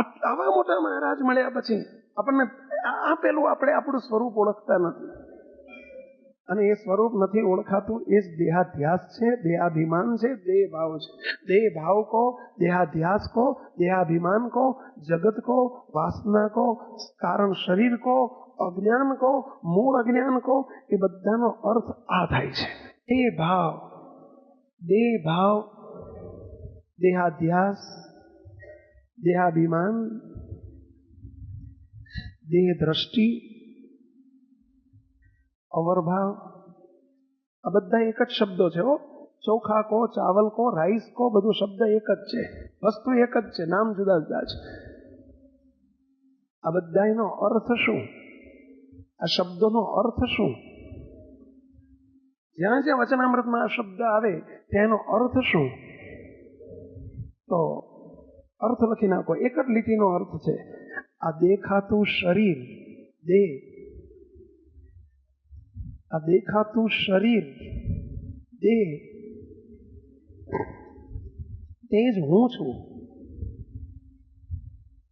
આવા મોટા મહારાજ મળ્યા પછી આપણને આ પેલું આપણે આપણું સ્વરૂપ ઓળખતા નથી. અને એ સ્વરૂપ નથી ઓળખાતું, એ જ દેહાધ્યાસ છે, દેહાભિમાન છે દેહ ભાવ છે. દેહ ભાવ કો, દેહાધ્યાસ કો, દેહાભિમાન કો, જગત કો, વાસના કો, કારણ શરીર કો, અજ્ઞાન કો, મૂળ અજ્ઞાન કો, એ બધાનો અર્થ આ થાય છે. એ ભાવ દેહ ભાવ દેહાધ્યાસ દેહાભિમાન દેહ દ્રષ્ટિ, અવરભાવ, આ બધા એક જ શબ્દો છે હો. ચોખા કો, ચાવલ કો, રાઈસ કો, બધું શબ્દ એક જ છે. વસ્તુ એક જ છે, નામ જુદા જુદા છે. આ બધાનો અર્થ શું? આ શબ્દોનો અર્થ શું? જ્યાં જ્યાં વચનામૃતમાં આ શબ્દ આવે તેનો અર્થ શું? તો અર્થ લખી નાખો. એક જ લીટીનો અર્થ છે, આ દેખાતું શરીર દેહ આ દેખાતું શરીર દેહ તે જ હું છું.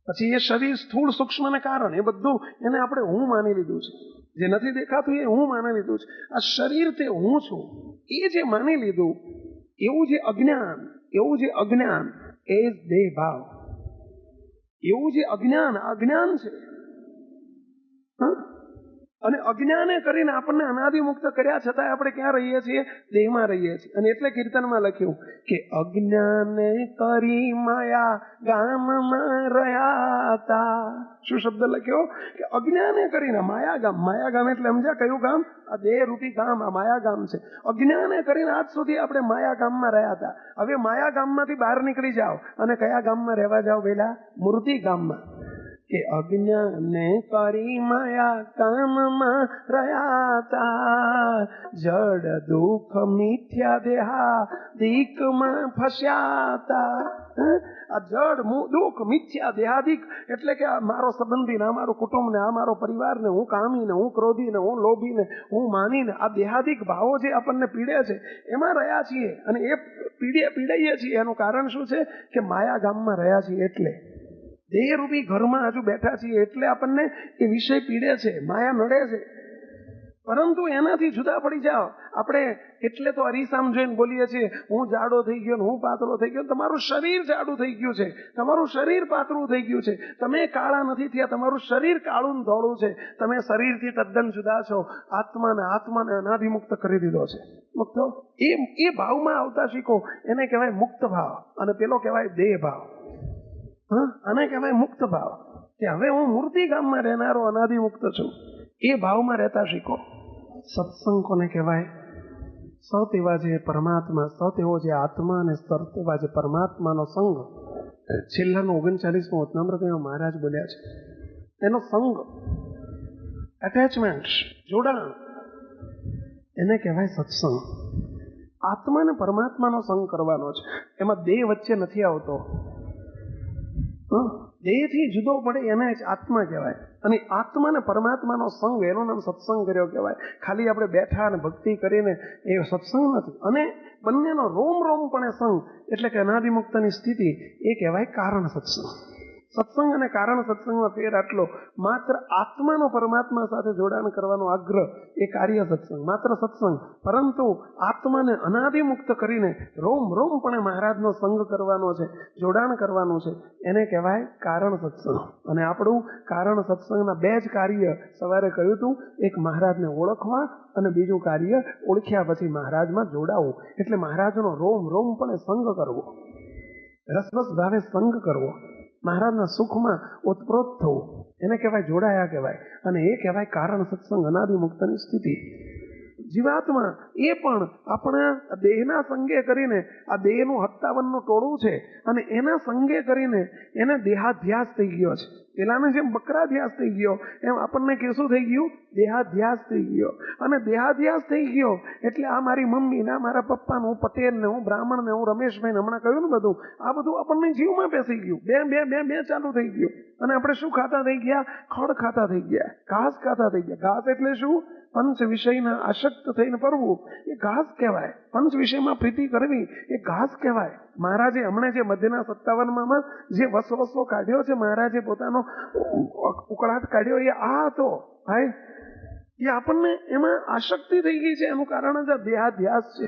પછી એ શરીર સ્થૂળ સૂક્ષ્મને કારણ બધું એને આપણે હું માની લીધું છે. જે નથી દેખાતું એ હું માની લીધું છે. આ શરીર તે હું છું. એ જે માની લીધું, એવું જે અજ્ઞાન, એવું જે અજ્ઞાન એ જ દેહ ભાવ. એવું જે અજ્ઞાન અજ્ઞાન છે. અને અજ્ઞાને કરીને આપણને અનાદિમુક્ત કર્યા છતાં આપણે ક્યાં રહીએ છીએ? દેહમાં રહીએ છીએ. અને એટલે કીર્તનમાં લખ્યું કે અજ્ઞાને કરી માયા ગામમાં રહ્યા શું શબ્દ લખ્યો? કે અજ્ઞાને કરીને, માયા ગામ. માયા ગામ એટલે સમજ્યા? કયું ગામ? આ દેહ રૂપી ગામ, આ માયા ગામ છે. અજ્ઞાને કરીને આજ સુધી આપણે માયા ગામમાં રહ્યા હતા. હવે માયા ગામમાંથી બહાર નીકળી જાઓ. અને કયા ગામમાં રહેવા જાઓ પેલા મૂર્તિ ગામમાં. કે અજ્ઞાને કરી માયા કામમાં રહ્યા તા જડ દુઃખ મિથ્યા દેહા દીકમાં ફસ્યાતા. આ જડ દુઃખ મિથ્યા દેહાદિક એટલે કે આ મારો સંબંધી ને આ મારું કુટુંબ ને આ મારો પરિવાર ને હું કામી ને હું ક્રોધી ને હું લોભી ને હું માની ને આ દેહાદિક ભાવો જે આપણને પીડે છે એમાં રહ્યા છીએ અને એ પીડે, પીડાઈએ છીએ. એનું કારણ શું છે? કે માયા ગામમાં રહ્યા છીએ એટલે દેહરૂપી ઘરમાં હજુ બેઠા છીએ એટલે આપણને એ વિષય પીડે છે, માયા નડે છે. પરંતુ એનાથી જુદા પડી જાઓ. આપણે એટલે તો અરીસામ જોઈને બોલીએ છીએ, હું જાડો થઈ ગયો હું પાતળો થઈ ગયો તમારું શરીર જાડું થઈ ગયું છે. તમારું શરીર પાતળું થઈ ગયું છે. તમે કાળા નથી થયા, તમારું શરીર કાળું ધોળું છે. તમે શરીરથી તદ્દન જુદા છો. આત્માને આત્માને અનાદિમુક્ત કરી દીધો છે. મુક્ત? એ એ ભાવમાં આવતા શીખો. એને કહેવાય મુક્ત ભાવ. અને પેલો કહેવાય દેહ ભાવ. આને કહેવાય મુક્ત ભાવ. કે હવે હું મૂર્તિ ગામમાં રહેનારો અનાદિ મુક્ત છું. એ ભાવમાં રહેતા શીખો. સત્સંગ કોને કહેવાય? સત એવા જે પરમાત્મા, સત એવો જે આત્મા અને સત એવા જે પરમાત્માનો સંગ. છેલ્લાનો ઓગણચાલીસમો વતનામૃતમાં મહારાજ બોલ્યા છે. એનો સંગ એટેચમેન્ટ જોડાણ, એને કહેવાય સત્સંગ. આત્મા અને પરમાત્માનો સંગ કરવાનો છે. એમાં દેહ વચ્ચે નથી આવતો. દેહથી જુદો પડે એને જ આત્મા કહેવાય. અને આત્મા ને પરમાત્માનો સંગ, એનો નામ સત્સંગ કર્યો કહેવાય. ખાલી આપણે બેઠા અને ભક્તિ કરીને એ સત્સંગ નથી. અને બંનેનો રોમ રોમ પણ સંગ, એટલે કે અનાદિમુક્તની સ્થિતિ, એ કહેવાય કારણ સત્સંગ. સત્સંગ અને કારણ સત્સંગમાં ફેર આટલો. માત્ર આત્માનો પરમાત્મા સાથે જોડાણ કરવાનો આગ્રહ એ કાર્ય સત્સંગ. માત્ર સત્સંગ. પરંતુ આત્માને અનાદિમુક્ત કરીને રોમ રોમપણે મહારાજનો સંગ કરવાનો છે, જોડાણ કરવાનું છે. એને કહેવાય કારણ સત્સંગ. અને આપણું કારણ સત્સંગના બે જ કાર્ય સવારે કહ્યું હતું. એક મહારાજને ઓળખવા અને બીજું કાર્ય ઓળખ્યા પછી મહારાજમાં જોડાવું. એટલે મહારાજનો રોમ રોમપણે સંગ કરવો. રસરસ ભાવે સંગ કરવો. મહારાજના સુખમાં ઓતપ્રોત થવું. એને કહેવાય જોડાયા કહેવાય. અને એ કહેવાય કારણ સત્સંગ અનાદિ મુક્તની સ્થિતિ. જીવાત્મા, એ પણ આપણા દેહના સંગે કરીને, આ દેહનું હત્તાવનનું ટોળું છે અને એના સંગે કરીને એને દેહાધ્યાસ થઈ ગયો છે. પેલાને જેમ બકરાધ્યાસ થઈ ગયો, એમ આપણને કેશું થઈ ગયું? દેહાધ્યાસ થઈ ગયો. અને દેહાધ્યાસ થઈ ગયો એટલે આ મારી મમ્મી ને મારા પપ્પાને, હું પટેલ ને હું બ્રાહ્મણ ને હું રમેશભાઈ ને હમણાં કહ્યું ને બધું, આ બધું આપણને જીવમાં બેસી ગયું. બે બે બે બે ચાલુ થઈ ગયું. અને આપણે શું ખાતા થઈ ગયા? ખડ ખાતા થઈ ગયા. ઘાસ ખાતા થઈ ગયા. ઘાસ એટલે શું? પંચ વિષયના આશક્ત થઈને ફરવું, એ ઘાસ કહેવાય. પંચ વિષયમાં પ્રીતિ કરવી, એ ઘાસ કહેવાય. મહારાજે હમણાં જે મધ્યના સત્તાવનમાં જે વસવસો કાઢ્યો છે, મહારાજે પોતાનો ઉકળાટ કાઢ્યો, એ આ હતો. ભાઈ, એ આપણને એમાં આશક્તિ થઈ ગઈ છે, એનું કારણ જ આ દેહાધ્યાસ છે.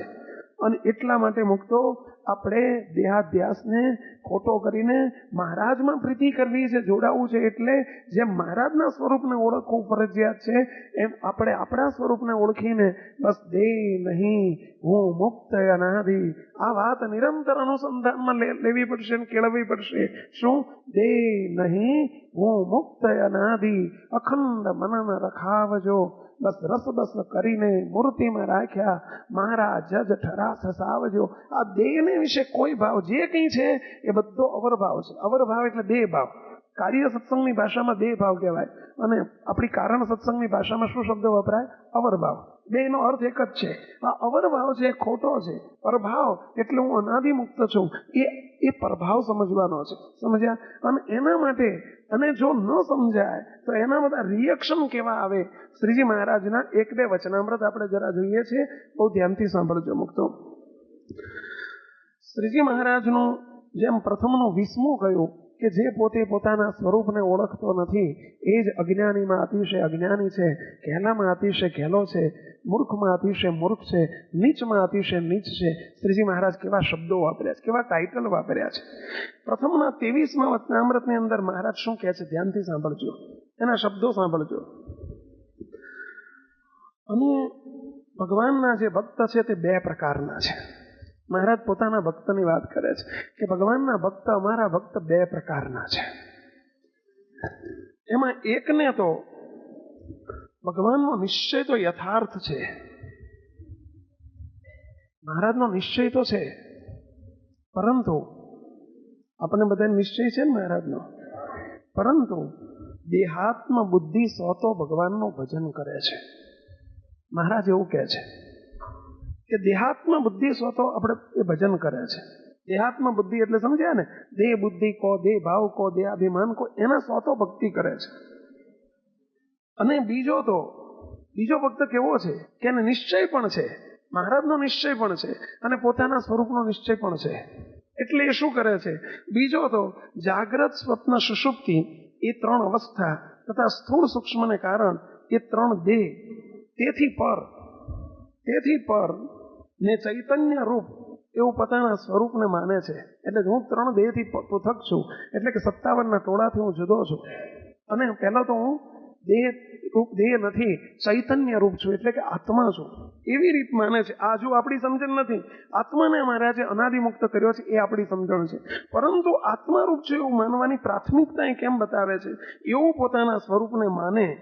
અને એટલા માટે મુક્તો આપણે દેહાધ્યાસને ખોટો કરીને મહારાજમાં પ્રીતિ કરવી છે જોડાવવું છે, એટલે જે મહારાજના સ્વરૂપને ઓળખવું ફરજિયાત છે, એમ આપણે આપણા સ્વરૂપને ઓળખીને બસ દે નહીં, હું મુક્ત અનાદિ. આ વાત નિરંતર અનુસંધાનમાં લેવી પડશે ને કેળવવી પડશે. શું? દે નહીં, હું મુક્ત અનાદિ. અખંડ મનન રખાવજો. બસ રસ બસ કરીને મૂર્તિમાં રાખ્યા. મારા જજ ઠરાસ સાવજો. આ દેહને વિશે કોઈ ભાવ, જે કંઈ છે એ બધો અવરભાવ છે. અવરભાવ એટલે દેહ ભાવ. કાર્ય સત્સંગની ભાષામાં દેહ ભાવ કહેવાય. અને આપણી કારણ સત્સંગની ભાષામાં શું શબ્દ વપરાય? અવરભાવ. બેનો અર્થ એક જ છે. આ અવરભાવ છે ખોટો છે. પરભાવ એટલે હું અનાદિ મુક્ત છું. એ એ પ્રભાવ સમજવાનો છે. સમજ્યા? અને એના માટે અને જો ન સમજાય, તો એના બધા રિએક્શન કેવા આવે? શ્રીજી મહારાજના એક બે વચનામૃત આપણે જરા જોઈએ છીએ બહુ ધ્યાનથી સાંભળજો મુક્તો. શ્રીજી મહારાજનું જેમ પ્રથમનું વીસમું કહ્યું કે જે પોતે પોતાના સ્વરૂપને ઓળખતો નથી, એ જ અજ્ઞાનીમાં અતિશય અજ્ઞાની છે ઘેલામાં અતિશય ઘેલો છે, મૂર્ખમાં અતિશય મૂર્ખ છે, નીચમાં અતિશય નીચ છે. શ્રીજી મહારાજ કેવા શબ્દો વાપર્યા છે, કેવા ટાઇટલ વાપર્યા છે. પ્રથમના ત્રેવીસમાં વચનામૃતની અંદર મહારાજ શું કહે છે? ધ્યાનથી સાંભળજો. એના શબ્દો સાંભળજો. અને ભગવાનના જે ભક્ત છે તે બે પ્રકારના છે. મહારાજ પોતાના ભક્તની વાત કરે છે કે ભગવાનના ભક્ત અમારા ભક્ત બે પ્રકારના છે. એમાં એકને તો ભગવાનનો નિશ્ચય તો યથાર્થ છે. મહારાજનો નિશ્ચય તો છે. પરંતુ આપણને બધા નિશ્ચય છે ને મહારાજનો? પરંતુ દેહાત્મ બુદ્ધિ સોતો ભગવાનનું ભજન કરે છે. મહારાજ એવું કહે છે કે દેહાત્મ બુદ્ધિ સ્વતો આપણે એ ભજન કરે છે. દેહાત્મ બુદ્ધિ એટલે સમજ્યા ને? દેહ બુદ્ધિ કો દેહ ભાવ કો દેહ કો, એના સ્વતો ભક્તિ કરે છે. અને બીજો તો, બીજો ભક્ત કેવો છે? કે એને નિશ્ચય પણ છે. મહારાજનો નિશ્ચય પણ છે અને પોતાના સ્વરૂપનો નિશ્ચય પણ છે. એટલે એ શું કરે છે? બીજો તો, જાગ્રત સ્વપ્ન સુષુપ્તિ એ ત્રણ અવસ્થા તથા સ્થૂળ સૂક્ષ્મને કારણ એ ત્રણ દેહ. તેથી પર તેથી પર ને ચૈતન્ય રૂપ, એવું પોતાના સ્વરૂપને માને છે. એટલે હું ત્રણ દેહથી પૃથક છું. એટલે કે સત્તાવનના ટોળાથી હું જુદો છું. અને પહેલાં તો હું દેહ રૂપ, દેહ નથી, ચૈતન્ય રૂપ છું. એટલે કે આત્મા છું. એવી રીત માને છે. આ જો આપણી સમજણ નથી, આત્માને મહારાજે અનાદિમુક્ત કર્યો છે, એ આપણી સમજણ છે. પરંતુ આત્મા રૂપ છે એવું માનવાની પ્રાથમિકતા એ કેમ બતાવે છે? એવું પોતાના સ્વરૂપને માને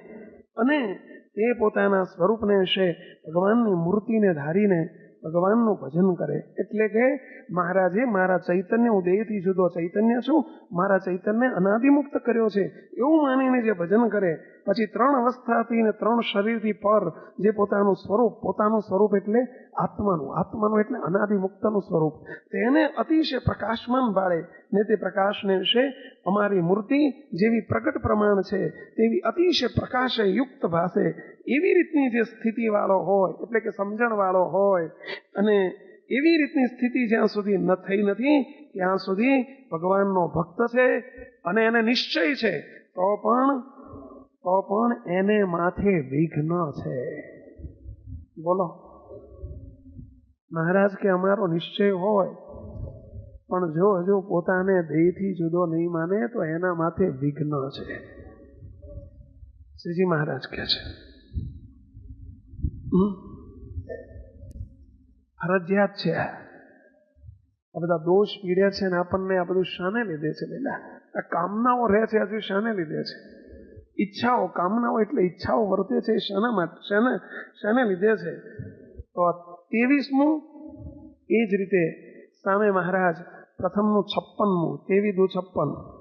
અને તે પોતાના સ્વરૂપને વિશે ભગવાનની મૂર્તિને ધારીને ભગવાનનું ભજન કરે. એટલે કે મહારાજે મારા ચૈતન્ય, હું દેહથી જુદો ચૈતન્ય છું, મારા ચૈતન્ય અનાદિમુક્ત કર્યો છે. એવું માનીને જે ભજન કરે, પછી ત્રણ અવસ્થાથી ને ત્રણ શરીરથી પર જે પોતાનું સ્વરૂપ પોતાનું સ્વરૂપ એટલે આત્માનું. આત્માનું એટલે અનાદિમુક્તનું સ્વરૂપ. તેને અતિશય પ્રકાશમાન બાળે. ને તે પ્રકાશને વિશે અમારી મૂર્તિ જેવી પ્રગટ પ્રમાણ છે, તેવી અતિશય પ્રકાશે યુક્ત ભાષે એવી રીતની જે સ્થિતિ વાળો હોય, એટલે કે સમજણ વાળો હોય, અને એવી રીતની સ્થિતિ જ્યાં સુધી ન થઈ નથી, ત્યાં સુધી ભગવાનનો ભક્ત છે અને એને નિશ્ચય છે, તો પણ તો પણ એને માથે વિઘ્ન છે. બોલો. મહારાજ કે અમારો નિશ્ચય હોય પણ જો હજુ પોતાને દેહથી જુદો નહીં માને, તો એના માથે વિઘ્ન છે. શ્રીજી મહારાજ કે છે ફરજિયાત છે આ. બધા દોષ પીડે છે ને આપણને આ બધું શાને લીધે છે બેલા આ કામનાઓ રહે છે, હજુ શાને લીધે છે. ઈચ્છાઓ, કામનાઓ એટલે ઈચ્છાઓ વર્તે છે શાના માટે, શાને શાને લીધે છે. તો તેવીસમું એ જ રીતે સામે મહારાજ પ્રથમનું છપ્પનમું તેવી દુ છપ્પન.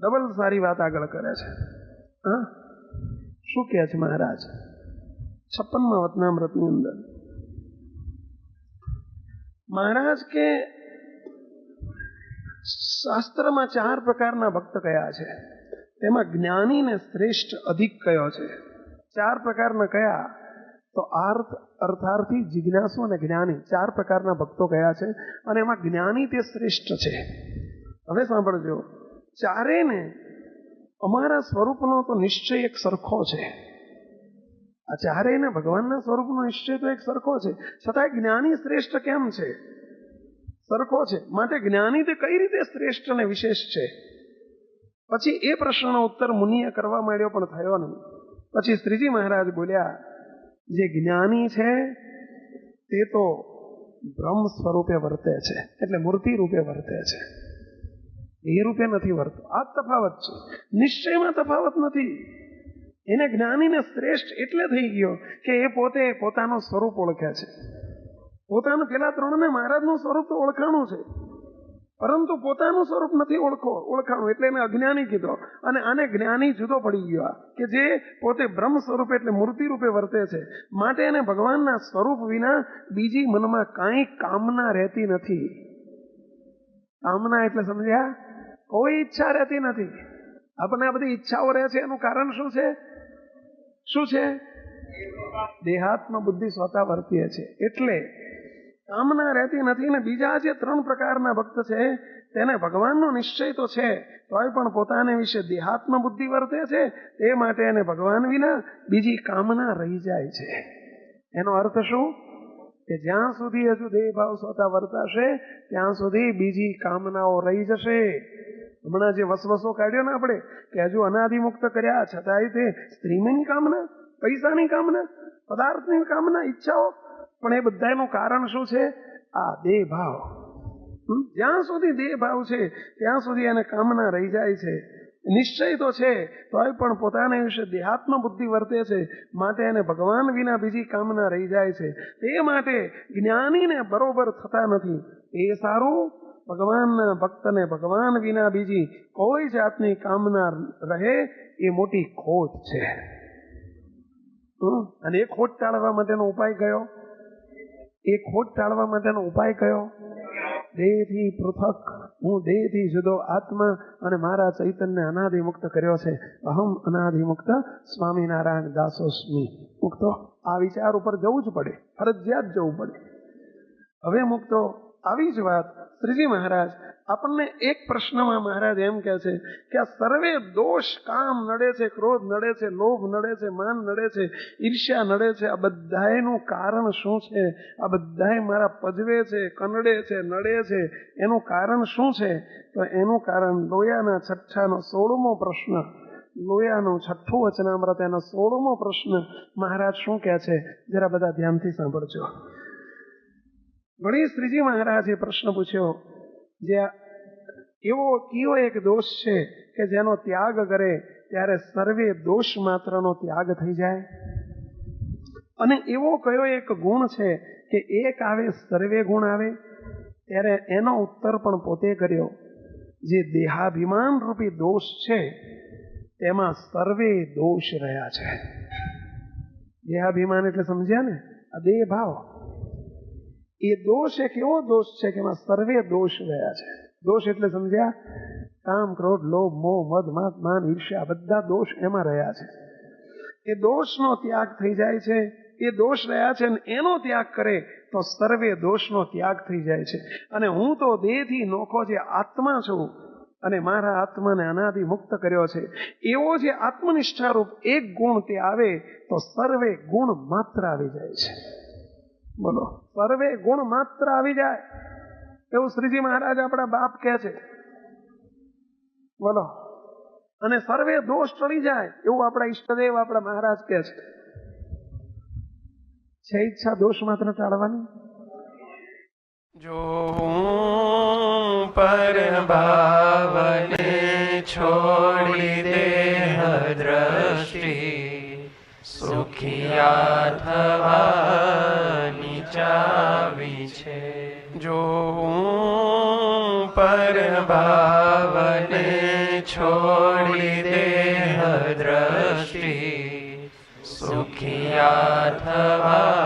ડબલ સારી વાત આગળ કરે છે. હા? શું કહે છે મહારાજ? છપ્પનમાં વતનામૃતની અંદર. મહારાજ કે શાસ્ત્રમાં ચાર પ્રકારના ભક્ત કયા છે? તેમાં જ્ઞાનીને શ્રેષ્ઠ અધિક કયો છે? ચાર પ્રકારના કયા? તો આર્થ, અર્થાર્થી જિજ્ઞાસુ અને જ્ઞાની ચાર પ્રકારના ભક્તો કયા છે અને એમાં જ્ઞાની તે શ્રેષ્ઠ છે. હવે સાંભળજો. ચારેને અમારા સ્વરૂપનો તો નિશ્ચય એક સરખો છે. આ ચારેયને ભગવાનના સ્વરૂપનો નિશ્ચય તો એક સરખો છે. છતાંય જ્ઞાની શ્રેષ્ઠ કેમ છે? સરખો છે. માટે જ્ઞાની તે કઈ રીતે શ્રેષ્ઠ અને વિશેષ છે? પછી એ પ્રશ્નનો ઉત્તર મુનિએ કરવા માંડ્યો પણ થયો નહીં. પછી શ્રીજી મહારાજ બોલ્યા જે જ્ઞાની છે, તે તો બ્રહ્મ સ્વરૂપે વર્તે છે, એટલે મૂર્તિ રૂપે વર્તે છે. એ રૂપે નથી વર્તો. આ તફાવત છે. નિશ્ચયમાં તફાવત નથી. એને જ્ઞાનીને શ્રેષ્ઠ એટલે થઈ ગયો કે એ પોતે પોતાનું સ્વરૂપ ઓળખે છે. પોતાનું પેલા ત્રણને મહારાજનું સ્વરૂપ તો ઓળખાણું છે. પરંતુ પોતાનું સ્વરૂપ નથી ઓળખો, ઓળખાણું એટલે એને અજ્ઞાની કીધો. અને આને જ્ઞાની જુદો પડી ગયો કે જે પોતે બ્રહ્મ સ્વરૂપ એટલે મૂર્તિ રૂપે વર્તે છે. માટે એને ભગવાનના સ્વરૂપ વિના બીજી મનમાં કાંઈ કામના રહેતી નથી. કામના એટલે સમજ્યા? કોઈ ઈચ્છા રહેતી નથી. આપણને આ બધી ઈચ્છાઓ રહે છે, એનું કારણ શું છે? શું છે? દેહાત્મ બુદ્ધિ સ્વતા વર્તીય છે. એટલે કામના રહેતી નથી ને બીજા જે ત્રણ પ્રકારના ભક્ત છે, તેને ભગવાનનો નિશ્ચય તો છે, તોય પણ પોતાને વિશે દેહાત્મ બુદ્ધિ વર્તે છે, તે માટે એને ભગવાન વિના બીજી કામના રહી જાય છે. એનો અર્થ શું? કે જ્યાં સુધી હજુ દેહ ભાવ સ્વતા વર્તાશે, ત્યાં સુધી બીજી કામનાઓ રહી જશે. હમણાં જે વસવસો કાઢ્યો ને આપણે, કે હજુ અનાદિમુક્ત કર્યા, છતાંય તે સ્ત્રીની કામના, પૈસાની કામના, પદાર્થની કામના, ઈચ્છાઓ પણ એ બધાનું કારણ શું છે? આ દેહ ભાવ જ્યાં સુધી દેહ ભાવ છે, ત્યાં સુધી એને કામના રહી જાય છે. નિશ્ચય તો છે, તોય પણ પોતાના વિશે દેહાત્મ બુદ્ધિ વર્તે છે, માટે એને ભગવાન વિના બીજી કામના રહી જાય છે. તે માટે જ્ઞાનીને બરોબર થતા નથી. એ સારું, ભગવાનના ભક્તને ભગવાન વિના બીજી કોઈ જાતની કામના રહે, એ મોટી ખોટ છે? અને એ ખોટ ટાળવા માટેનો ઉપાય કયો? એ ખોટ ટાળવા માટેનો ઉપાય કયો? દેહથી પૃથક. હું દેહથી જુદો આત્મા અને મારા ચૈતન્ય અનાદિ મુક્ત કર્યો છે. અહમ અનાદિ મુક્ત સ્વામિનારાયણ દાસોસ્મી. મુક્તો, આ વિચાર ઉપર જવું જ પડે. ફરજિયાત જવું પડે. હવે મુક્તો આવી જ વાત. શ્રીજી મહારાજ, આપણને એક પ્રશ્નમાં મહારાજ એમ કહે છે કે આ સર્વે દોષ કામ નડે છે, ક્રોધ નડે છે, લોભ નડે છે, માન નડે છે, ઈર્ષ્યા નડે છે, આ બધાનું કારણ શું છે? આ બધાએ મારા પજવે છે, કનડે છે, નડે છે. એનું કારણ શું છે? તો એનું કારણ લોયાના છઠ્ઠાનો સોળમો પ્રશ્ન. લોયાનું છઠ્ઠું વચનામૃત એનો સોળમો પ્રશ્ન. મહારાજ શું કહે છે? જરા બધા ધ્યાનથી સાંભળજો. વળી શ્રીજી મહારાજે પ્રશ્ન પૂછ્યો, જે એવો કયો એક દોષ છે કે જેનો ત્યાગ કરે ત્યારે સર્વે દોષ માત્રનો ત્યાગ થઈ જાય? અને એવો કયો એક ગુણ છે કે એક આવે, સર્વે ગુણ આવે? ત્યારે એનો ઉત્તર પણ પોતે કર્યો, જે દેહાભિમાન રૂપી દોષ છે, તેમાં સર્વે દોષ રહ્યા છે. દેહાભિમાન એટલે સમજ્યા ને? આ દેહ ભાવ. એ દોષ એક એવો દોષ છે કે એમાં સર્વે દોષ રહ્યા છે દોષ એટલે સમજ્યા કામ ક્રોધ લોભ મોહ મદ માત માન ઈર્ષ્યા બધા દોષ એમાં રહ્યા છે એ દોષનો ત્યાગ થઈ જાય છે એ દોષ રહ્યા છે અને એનો ત્યાગ કરે તો સર્વે દોષનો ત્યાગ થઈ જાય છે અને હું તો દેહથી નોખો જે આત્મા છું અને મારા આત્માને અનાદિ મુક્ત કર્યો છે એવો જે આત્મનિષ્ઠારૂપ એક ગુણ તે આવે તો સર્વે ગુણ માત્ર આવી જાય છે બોલો. સર્વે ગુણ માત્ર આવી જાય. એવું શ્રીજી મહારાજ આપણા બાપ કહે છે. બોલો. અને સર્વે દોષ ટળી જાય એવું આપણા ઈષ્ટદેવ આપણા મહારાજ કહે છે. છે ઈચ્છા દોષ માત્ર ટાળવાની? જો હું પર ભાવને છોડી દે દ્રષ્ટિ સુખિયા થવાની જો પર ભાવને છોડી દેહ દ્રષ્ટિ સુખિયા થવા